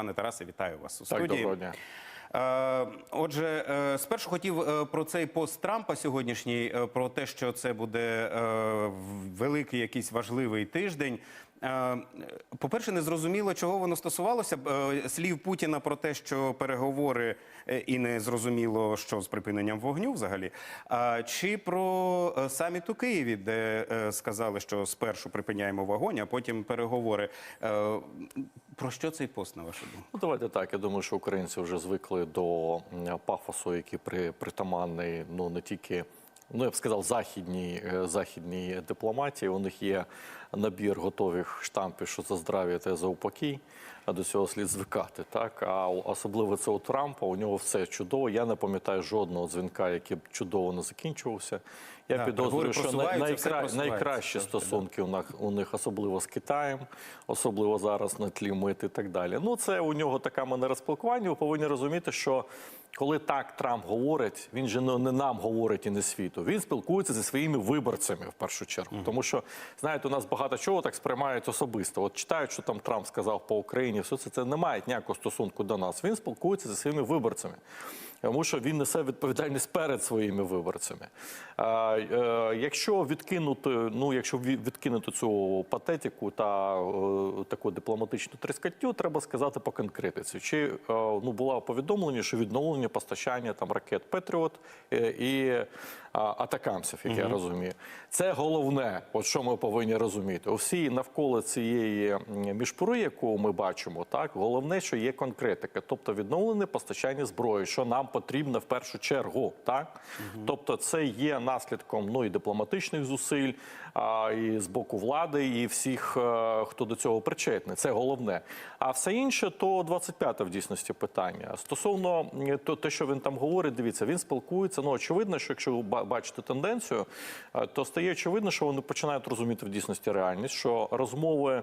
Пане Тарасе, вітаю вас у Так, доброго дня. Е, Отже, е, спершу хотів е, про цей пост Трампа сьогоднішній, про те, що це буде великий якийсь важливий тиждень. Е, По-перше, не зрозуміло, чого воно стосувалося. Е, Слів Путіна про те, що переговори е, і не зрозуміло, що з припиненням вогню взагалі. Чи про саміт у Києві, де сказали, що спершу припиняємо вогонь, а потім переговори. Про що цей пост, на вашу думку? Ну, давайте так. Я думаю, що українці вже звикли до пафосу, який при, притаманний ну не тільки. Ну, я б сказав, західній, е, західній дипломатії. У них є набір готових штампів, що за здрав'я та за упокій, а до цього слід звикати. Так? А особливо це у Трампа, у нього все чудово. Я не пам'ятаю жодного дзвінка, який б чудово не закінчувався. Я Так, підозрюю, що най- найкра... найкращі стосунки у них, у них особливо з Китаєм, особливо зараз на тлі мит і так далі. Ну, це у нього така манера спілкування. Ви повинні розуміти, що коли так Трамп говорить, він же не нам говорить і не світу. Він спілкується зі своїми виборцями в першу чергу. Тому що, знаєте, у нас багато чого так сприймають особисто. От читають, що там Трамп сказав по Україні, все це, це не має ніякого стосунку до нас. Він спілкується зі своїми виборцями. Тому що він несе відповідальність перед своїми виборцями. Е, якщо відкинути, ну якщо відкинути цю патетику та е, таку дипломатичну тріскаттю, треба сказати по конкретиці. Чи е, ну було повідомлення, що відновлення постачання там ракет Петріот і а, атакамсів, як я розумію, це головне, от що ми повинні розуміти. У всій навколо цієї м, мішпури, яку ми бачимо, так головне, що є конкретика, тобто відновлене постачання зброї, що нам потрібно в першу чергу, так тобто, це є наслідком ну і дипломатичних зусиль, а, і з боку влади, і всіх, е, хто до цього причетний. Це головне. А все інше, то 25-те в дійсності питання. Стосовно те, що він там говорить, дивіться, він спілкується. Ну очевидно, що якщо ви ба- бачите тенденцію, е, то стає очевидно, що вони починають розуміти в дійсності реальність, що розмови.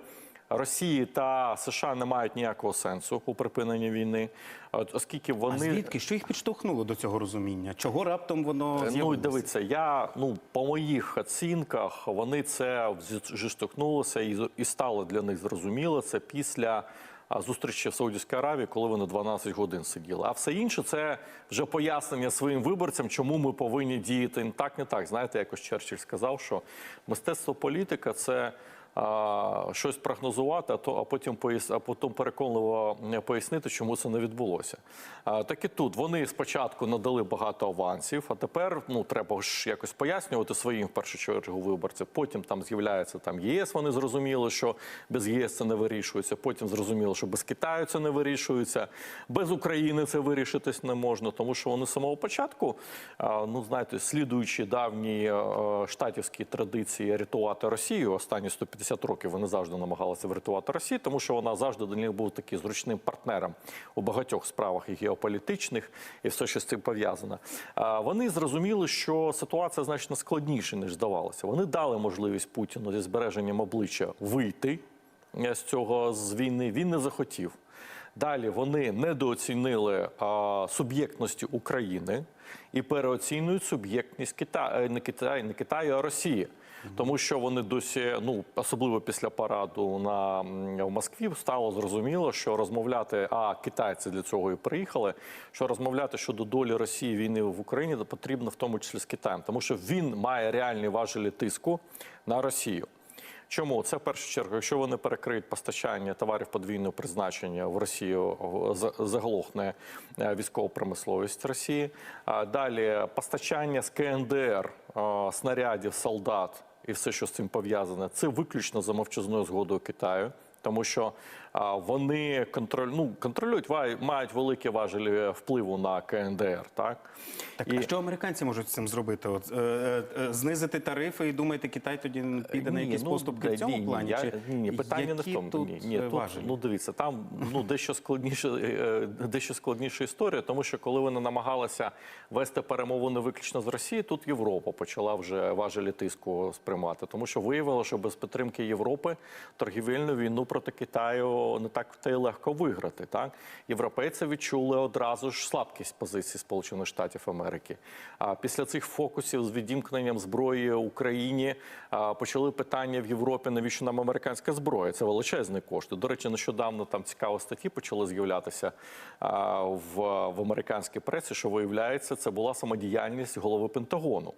Росії та США не мають ніякого сенсу у припиненні війни, оскільки вони А звідки? Що їх підштовхнуло до цього розуміння? Чого раптом воно Ну, з'явилося? дивіться, я ну по моїх оцінках вони це зіштовхнулося і, і стало для них зрозуміло. Це після зустрічі в Саудівській Аравії, коли вони 12 годин сиділи. А все інше це вже пояснення своїм виборцям, чому ми повинні діяти не так, не так. Знаєте, якось Черчилль сказав, що мистецтво політика це. А, щось прогнозувати, а то а потім пояс, а потім переконливо е, пояснити, чому це не відбулося. А, так і тут вони спочатку надали багато авансів, а тепер ну треба ж якось пояснювати своїм в першу чергу виборцям. Потім там з'являється там ЄС. Вони зрозуміли, що без ЄС це не вирішується. Потім зрозуміло, що без Китаю це не вирішується, без України це вирішитись не можна, тому що вони з самого початку, а, ну знаєте, слідуючи давні е, штатівські традиції рятувати Росію, останні 150 років вони завжди намагалися врятувати Росію, тому що вона завжди до них був таким зручним партнером у багатьох справах і геополітичних, і все, що з цим пов'язано. Вони зрозуміли, що ситуація значно складніша, ніж здавалося. Вони дали можливість Путіну зі збереженням обличчя вийти е, з цього з війни. Він не захотів. Далі вони недооцінили а, суб'єктності України і переоцінюють суб'єктність Китаю, не Китаю, не Китаю, а Росії. Тому що вони досі, ну особливо після параду на в Москві, стало зрозуміло, що розмовляти, а китайці для цього і приїхали. Що розмовляти щодо долі Росії війни в Україні потрібно в тому числі з Китаєм, тому що він має реальні важелі тиску на Росію. Чому це в першу чергу, якщо вони перекриють постачання товарів подвійного призначення в Росію, заглохне е, військова промисловість Росії. Далі постачання з КНДР е, снарядів, солдат і все, що з цим пов'язане, це виключно за мовчазною згодою Китаю. Тому що вони контроль, ну, контролюють, мають великі важелі впливу на КНДР. Так, Так, І- а що американці можуть з цим зробити? От, е, е, е, знизити тарифи і думаєте, Китай тоді піде на якісь ну, поступки в цьому ні, плані? Я, Чи ні, ні, питання не в тому. Тут ні, ні, е, тут, ну дивіться, там ну дещо складніше, е, дещо складніша історія, тому що коли вони намагалися вести перемовини виключно з Росії, тут Європа почала вже важелі тиску сприймати, тому що виявило, що без підтримки Європи торгівельну війну проти Китаю не так та й легко виграти. Так європейці відчули одразу ж слабкість позиції Сполучених Штатів Америки. А після цих фокусів з відімкненням зброї Україні почали питання в Європі, навіщо нам американська зброя? Це величезні кошти. До речі, нещодавно там цікаві статті почали з'являтися в, в американській пресі, що виявляється, це була самодіяльність голови Пентагону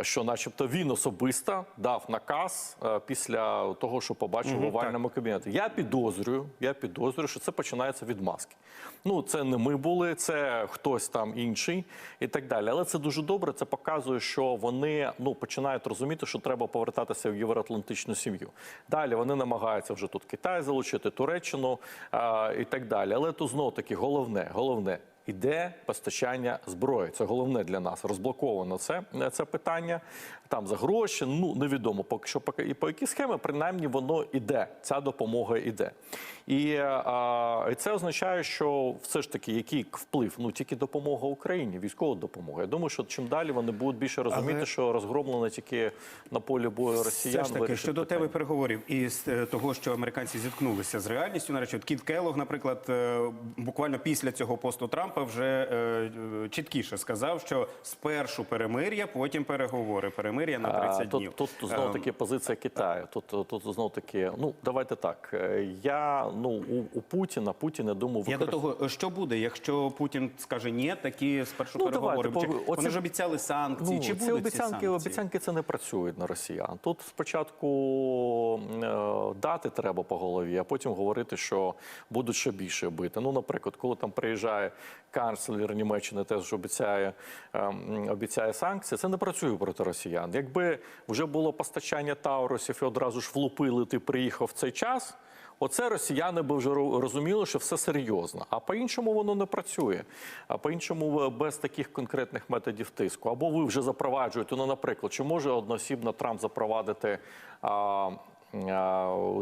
що, начебто, він особисто дав наказ е, після того, що побачив в овальному кабінеті. Я підозрюю, я підозрюю, що це починається від маски. Ну, це не ми були, це хтось там інший і так далі. Але це дуже добре. Це показує, що вони ну починають розуміти, що треба повертатися в євроатлантичну сім'ю. Далі вони намагаються вже тут Китай залучити, Туреччину а, і так далі. Але тут знову таки головне, головне. Іде постачання зброї. Це головне для нас. Розблоковано це, це питання. Там за гроші. Ну невідомо поки що поки і по які схеми, принаймні воно іде. Ця допомога іде. І, а, і це означає, що все ж таки який вплив? Ну тільки допомога Україні, військова допомога. Я думаю, що чим далі вони будуть більше розуміти, Але- що розгромлено тільки на полі бою росіян. Все ж таки, щодо тебе переговорів і з е, того, що американці зіткнулися з реальністю, от Кіт Келлог, наприклад, е, буквально після цього посту Трампа вже е, е, чіткіше сказав, що спершу перемир'я, потім переговори. Перемир'я на 30 А, днів. Тут, тут знову Ем, таки позиція Китаю. Тут, тут знову таки, ну давайте так. е, Я ну у, у Путіна Путін, я думаю, Я до того, що буде, якщо Путін скаже ні, такі спершу Ну, переговори. давайте, Чи- оце- Вони ж обіцяли санкції. Ну, Чи ці обіцянки ці санкції? обіцянки це не працюють на росіян. Тут спочатку е, дати треба по голові, а потім говорити, що будуть ще більше бити. Ну, наприклад, коли там приїжджає канцлер Німеччини, теж обіцяє, е, обіцяє санкції, це не працює проти росіян. Якби вже було постачання Таурусів і одразу ж влупили, ти приїхав в цей час. Оце росіяни би вже розуміли, що все серйозно. А по-іншому воно не працює. А по-іншому е, без таких конкретних методів тиску. Або ви вже запроваджуєте. Ну, наприклад, чи може одноосібно Трамп запровадити а,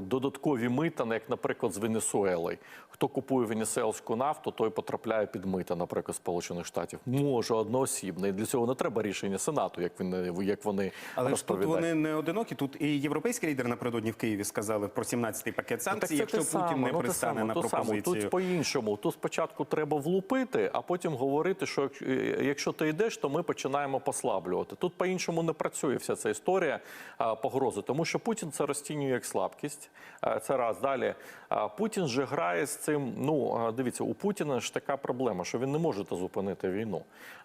додаткові мита, як, наприклад, з Венесуели? Хто купує венесуельську нафту, той потрапляє під мита, наприклад, Сполучених Штатів. Може одноосібно. І для цього не треба рішення Сенату, як вони, як вони Але ж тут вони не одинокі. Тут і європейський лідер напередодні в Києві сказали про 17-й пакет санкцій, Ну, якщо Путін саме, не ну, пристане на саме. пропозицію. Тут по-іншому. Тут спочатку треба влупити, а потім говорити, що е, якщо ти йдеш, то ми починаємо послаблювати. Тут по-іншому не працює вся ця історія погрози, тому що Путін це розцінює як слабкість. Це раз далі. а, Путін же грає з цим. Ну дивіться, у Путіна ж така проблема, що він не може зупинити війну,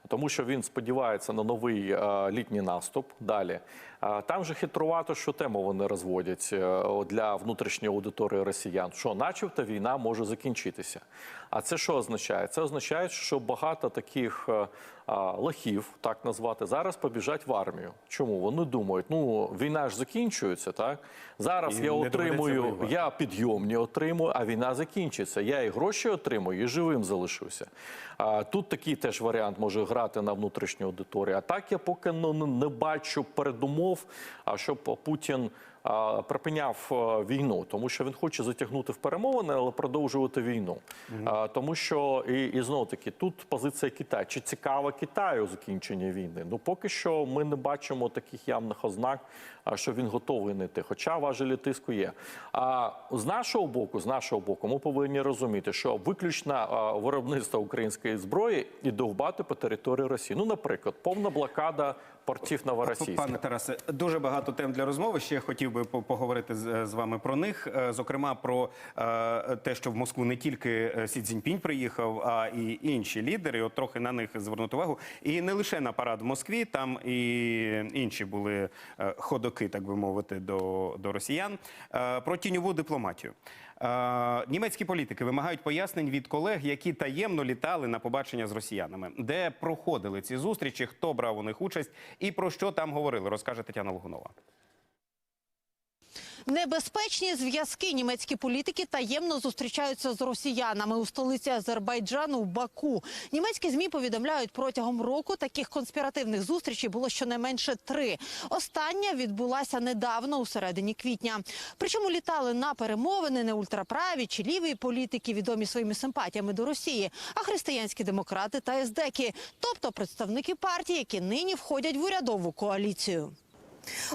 тому що він сподівається на новий літній наступ. Далі там же хитрувато, що тему вони розводять е, для внутрішньої аудиторії росіян, що, начебто, війна може закінчитися. А це що означає? Це означає, що багато таких а, лохів, так назвати, зараз побіжать в армію. Чому вони думають, ну війна ж закінчується, так зараз І я отримую, я підйомні отримую, а війна закінчиться. Я і гроші отримую, і живим залишуся. А тут такий теж варіант може грати на внутрішню аудиторію. А так я поки ну, не бачу передумов, а щоб Путін. Припиняв війну, тому що він хоче затягнути в перемовини, але продовжувати війну. Тому що і, і знову таки тут позиція Китаю. Чи цікава Китаю закінчення війни? Ну поки що ми не бачимо таких явних ознак, що він готовий не йти. Хоча важелі тиску є. А з нашого боку, з нашого боку, ми повинні розуміти, що виключно виробництво української зброї і довбати по території Росії. Ну, наприклад, повна блокада портів Новоросійська. Пане Тарасе, дуже багато тем для розмови. Ще хотів би по- поговорити з, вами про них. Е, Зокрема, про е, те, що в Москву не тільки е, Сі Цзіньпінь приїхав, а і інші лідери. От трохи на них звернути увагу. І не лише на парад в Москві, там і інші були ходоки, так би мовити, до, до росіян. Про тіньову дипломатію. Е, Німецькі політики вимагають пояснень від колег, які таємно літали на побачення з росіянами, де проходили ці зустрічі, хто брав у них участь і про що там говорили, розкаже Тетяна Логунова. Небезпечні зв'язки німецькі політики таємно зустрічаються з росіянами у столиці Азербайджану Баку. Німецькі змі повідомляють, протягом року таких конспіративних зустрічей було щонайменше три. Остання відбулася недавно у середині квітня. Причому літали на перемовини не ультраправі чи ліві політики, відомі своїми симпатіями до Росії, а християнські демократи та ездеки, тобто представники партій, які нині входять в урядову коаліцію.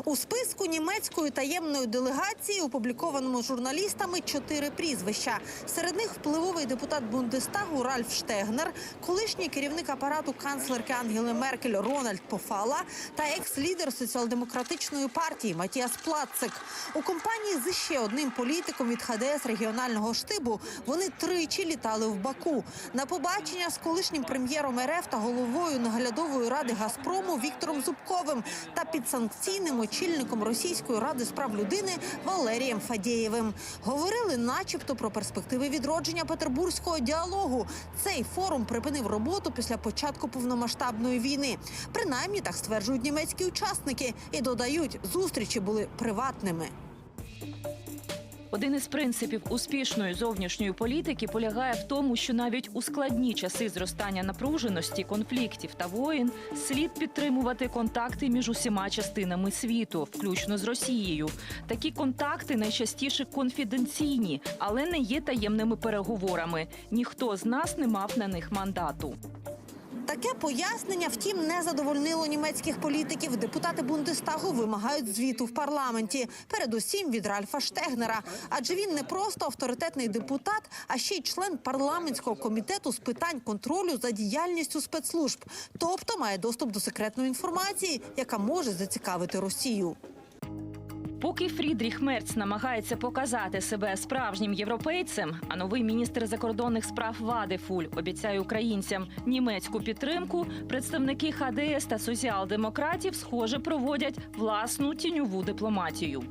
У списку німецької таємної делегації, опублікованому журналістами, чотири прізвища. Серед них впливовий депутат Бундестагу Ральф Штегнер, колишній керівник апарату канцлерки Ангели Меркель Рональд Пофала та екс-лідер соціал-демократичної партії Матіас Плацик. У компанії з ще одним політиком від ХДС регіонального штибу вони тричі літали в Баку. На побачення з колишнім прем'єром РФ та головою наглядової ради Газпрому Віктором Зубковим та підсанкційним очільником Російської ради з прав людини Валерієм Фадєєвим. Говорили, начебто, про перспективи відродження петербурзького діалогу. Цей форум припинив роботу після початку повномасштабної війни. Принаймні так стверджують німецькі учасники і додають, зустрічі були приватними. Один із принципів успішної зовнішньої політики полягає в тому, що навіть у складні часи зростання напруженості, конфліктів та воїн слід підтримувати контакти між усіма частинами світу, включно з Росією. Такі контакти найчастіше конфіденційні, але не є таємними переговорами. Ніхто з нас не мав на них мандату. Таке пояснення, втім, не задовольнило німецьких політиків. Депутати Бундестагу вимагають звіту в парламенті, передусім від Ральфа Штегнера. Адже він не просто авторитетний депутат, а ще й член парламентського комітету з питань контролю за діяльністю спецслужб, тобто має доступ до секретної інформації, яка може зацікавити Росію. Поки Фрідріх Мерц намагається показати себе справжнім європейцем, а новий міністр закордонних справ Вади Фуль обіцяє українцям німецьку підтримку, представники ХДС та соціал-демократів, схоже, проводять власну тіньову дипломатію.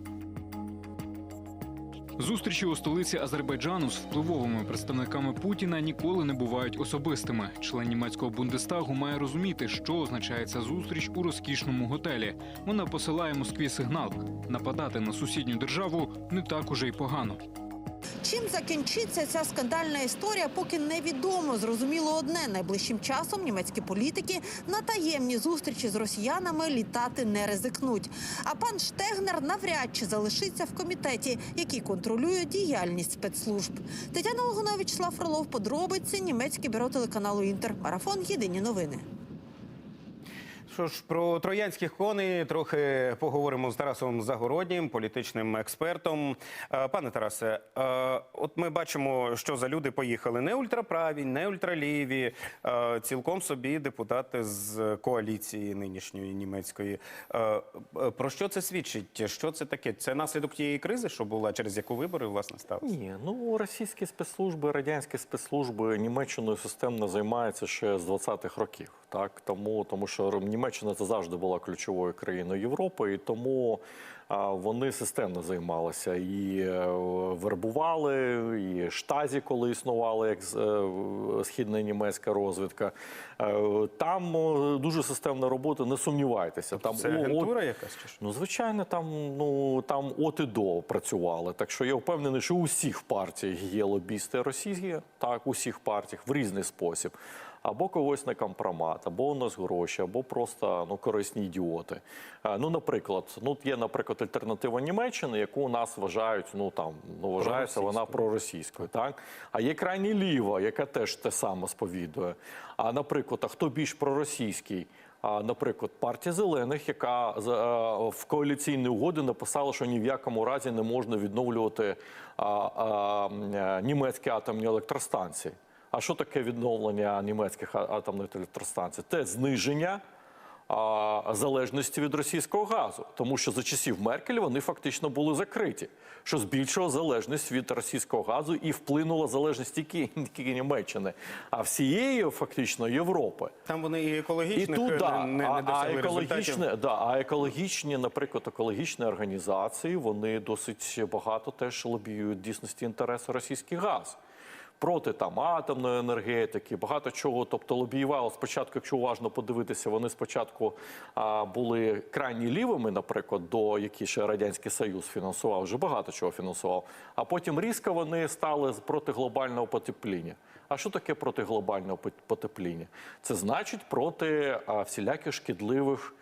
Зустрічі у столиці Азербайджану з впливовими представниками Путіна ніколи не бувають особистими. Член німецького бундестагу має розуміти, що означає ця зустріч у розкішному готелі. Вона посилає Москві сигнал: нападати на сусідню державу не так уже й погано. Чим закінчиться ця скандальна історія, поки невідомо. Зрозуміло одне найближчим часом німецькі політики на таємні зустрічі з росіянами літати не ризикнуть. А пан Штегнер навряд чи залишиться в комітеті, який контролює діяльність спецслужб. Тетяна Логунович, Вячеслав Фролов, подробиці німецьке бюро телеканалу Інтер. Марафон. Єдині новини. Що ж, про троянських коней трохи поговоримо з Тарасом Загороднім, політичним експертом. Е, Пане Тарасе, е, от ми бачимо, що за люди поїхали не ультраправі, не ультраліві, е, цілком собі депутати з коаліції нинішньої німецької. Про що це свідчить? Що це таке? Це наслідок тієї кризи, що була, через яку вибори власне сталися? Ні, ну російські спецслужби, радянські спецслужби Німеччиною системно займаються ще з 20-х років. Так тому, тому що Німеччина це завжди була ключовою країною Європи, і тому вони системно займалися і е, вербували, і штазі, коли існували як е, східна німецька розвідка. Е, Там дуже системна робота, не сумнівайтеся. Там Це от- агентура якась чи що? Ну, звичайно, там ну там от і до працювали. Так що я впевнений, що у всіх партіях є лобісти російські, так, у всіх партіях в різний спосіб. Або когось на компромат, або у нас гроші, або просто ну корисні ідіоти. Е, Ну, наприклад, ну є, наприклад, альтернатива Німеччини, яку у нас вважають, ну там ну вважається вона проросійською, так а є крайні ліва, яка теж те саме сповідує. А наприклад, а хто більш проросійський? А, наприклад, партія зелених, яка е, в коаліційній угоді написала, що ні в якому разі не можна відновлювати е, німецькі атомні електростанції. А що таке відновлення німецьких атомних електростанцій? Це зниження а, залежності від російського газу, тому що за часів Меркель вони фактично були закриті, що збільшило залежність від російського газу і вплинула залежність тільки, тільки Німеччини, а всієї фактично Європи. Там вони і І екологічних тут е, да, не, не а, екологічне, да, а екологічні, наприклад, екологічні організації, вони досить багато теж лобіюють дійсності інтереси російський газ. Проти там атомної енергетики, багато чого. Тобто лобіювало спочатку, якщо уважно подивитися, вони спочатку а, були крайні лівими, наприклад, до які ще радянський союз фінансував, вже багато чого фінансував. А потім різко вони стали проти глобального потепління. А що таке проти глобального потепління? Це значить проти а, всіляких шкідливих,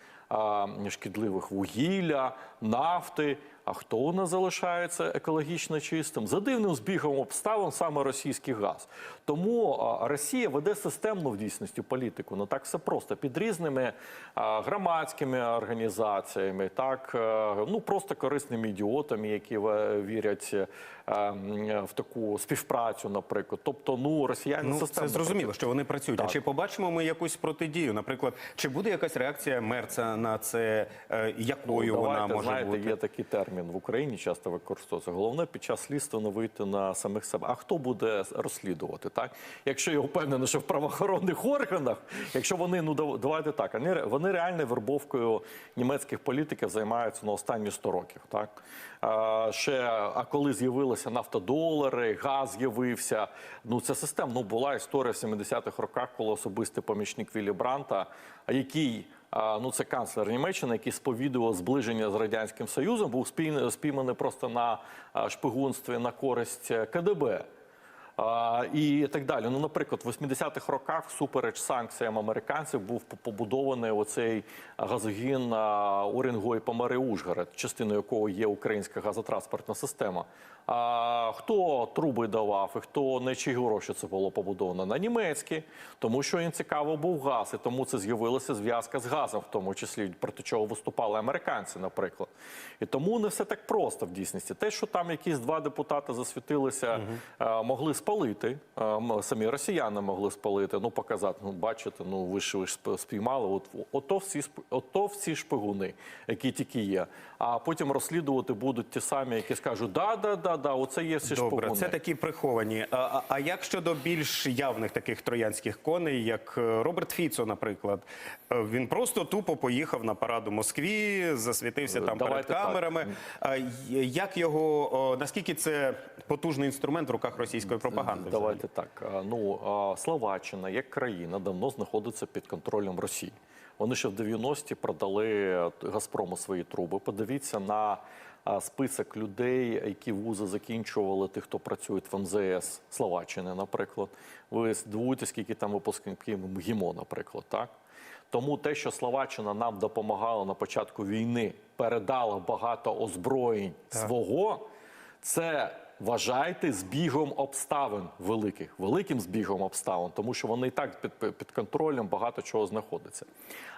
шкідливих вугілля, нафти, А хто у нас залишається екологічно чистим? За дивним збігом обставин саме російський газ. Тому Росія веде системну в дійсності політику. Не так все просто під різними громадськими організаціями, так е, ну просто корисними ідіотами, які вірять е, в таку співпрацю, наприклад. Тобто, ну росіяни Ну, системно це зрозуміло, що вони працюють. А чи побачимо ми якусь протидію? Наприклад, чи буде якась реакція Мерца на це? Е, Якою Ну, вона може знаєте, бути? є такий термін в Україні, часто використовується. Головне під час слідства не вийти на самих себе. А хто буде розслідувати? Так, якщо я впевнений, що в правоохоронних органах, якщо вони ну давайте так, вони, реально вербовкою німецьких політиків займаються на останні 100 років. Так а, ще а коли з'явилися нафтодолари, газ з'явився. Ну це система. Ну була історія в 70-х роках, коли особистий помічник Віллі Бранта, який ну це канцлер Німеччини, який сповідував зближення з радянським Союзом, був спій- спійманий просто на шпигунстві на користь е, КДБ. І так далі. Ну, наприклад, в 80-х роках, всупереч санкціям американців, був побудований оцей газогін а, Орінгой Помари Ужгород, частиною якого є українська газотранспортна система. А хто труби давав і хто на чиї гроші це було побудовано? На німецькі, тому що їм цікаво був газ, і тому це з'явилася зв'язка з газом, в тому числі проти чого виступали американці, наприклад. І тому не все так просто в дійсності. Те, що там якісь два депутати засвітилися, е, могли спалити, е, самі росіяни могли спалити, ну показати, ну бачите, ну ви ж ви ж спіймали. От ото всі ото всі шпигуни, які тільки є. А потім розслідувати будуть ті самі, які скажуть, да, да, да, да, оце є всі Добре, шпигуни. це такі приховані. А, а, як щодо більш явних таких троянських коней, як е, Роберт Фіцо, наприклад, Е, він просто тупо поїхав на парад у Москві, засвітився там перед Давайте так. камерами. Й- як його наскільки це потужний інструмент в руках російської пропаганди? Взагалі? Давайте так. Ну Словаччина як країна давно знаходиться під контролем Росії. Вони ще в 90-ті продали Газпрому свої труби. Подивіться на список людей, які вузи закінчували, тих, хто працює в МЗС Словаччини, наприклад. Ви здивуєтесь, скільки там випускників МГІМО, наприклад, так? Тому те, що Словаччина нам допомагала на початку війни, передала багато озброєнь свого, це вважайте збігом обставин великих, великим збігом обставин, тому що вони і так під, під контролем багато чого знаходиться.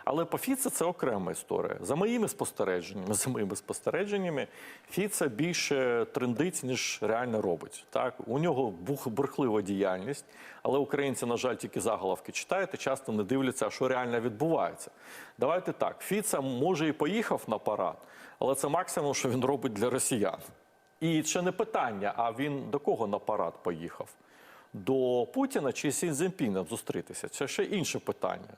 Але по Фіце це окрема історія. За моїми спостереженнями, за моїми спостереженнями, Фіце більше трендить, ніж реально робить. Так у нього бурхлива діяльність, але українці, на жаль, тільки заголовки читають і часто не дивляться, що реально відбувається. Давайте так. Фіце може і поїхав на парад, але це максимум, що він робить для росіян. І ще не питання, а він до кого на парад поїхав? До Путіна чи Сінземпіна зустрітися? Це ще інше питання.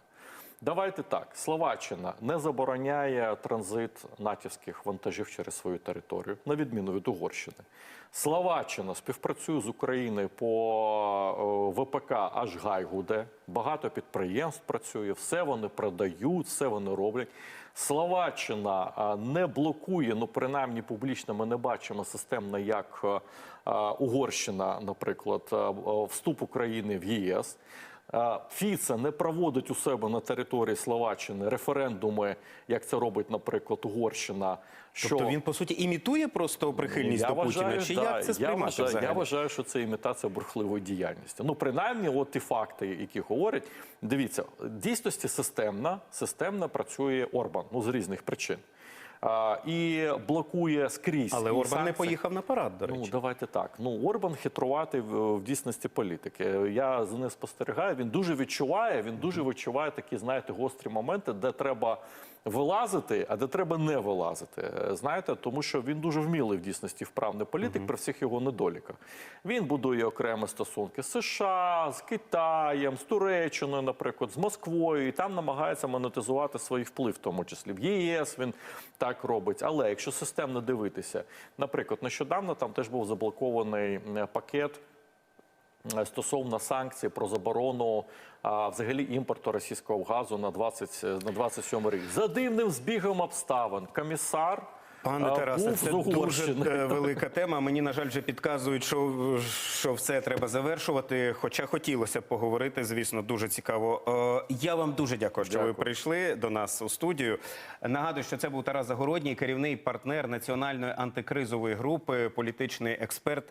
Давайте так: Словаччина не забороняє транзит натівських вантажів через свою територію, на відміну від Угорщини. Словаччина співпрацює з Україною по е, ВПК аж Гайгуде. Багато підприємств працює, все вони продають, все вони роблять. Словаччина не блокує, ну принаймні публічно ми не бачимо системно, як е, е, Угорщина, наприклад, е, е, вступ України в ЄС. Фіце не проводить у себе на території Словаччини референдуми, як це робить, наприклад, Угорщина. Що Тобто він по суті імітує просто прихильність до Путіна? Чи да, як це я вважаю, взагалі? я вважаю, що це імітація бурхливої діяльності. Ну, принаймні, от ті факти, які говорять. Дивіться, в дійсності системна, системно працює Орбан, ну з різних причин. А, і блокує скрізь. Але і Орбан не поїхав на парад, до Ну, давайте так. Ну, Орбан хитруватий в, в дійсності політики. Я за ним спостерігаю. Він дуже відчуває, він дуже відчуває такі, знаєте, гострі моменти, де треба вилазити, а де треба не вилазити. Е, Знаєте, тому що він дуже вмілий в дійсності вправний політик при всіх його недоліках. Він будує окремі стосунки з США, з Китаєм, з Туреччиною, наприклад, з Москвою, і там намагається монетизувати свій вплив, в тому числі в ЄС. Він так робить. Але якщо системно дивитися, наприклад, нещодавно там теж був заблокований е, пакет. Стосовно санкцій про заборону а, взагалі імпорту російського газу на 20, е, на 27 рік за дивним збігом обставин комісар Пане Тарасе, це дуже е, велика тема. Мені, на жаль, вже підказують, що, що все треба завершувати. Хоча хотілося б поговорити, звісно, дуже цікаво. Е, Я вам дуже дякую, що ви прийшли до нас у студію. Нагадую, що це був Тарас Загородній, керівний партнер національної антикризової групи, політичний експерт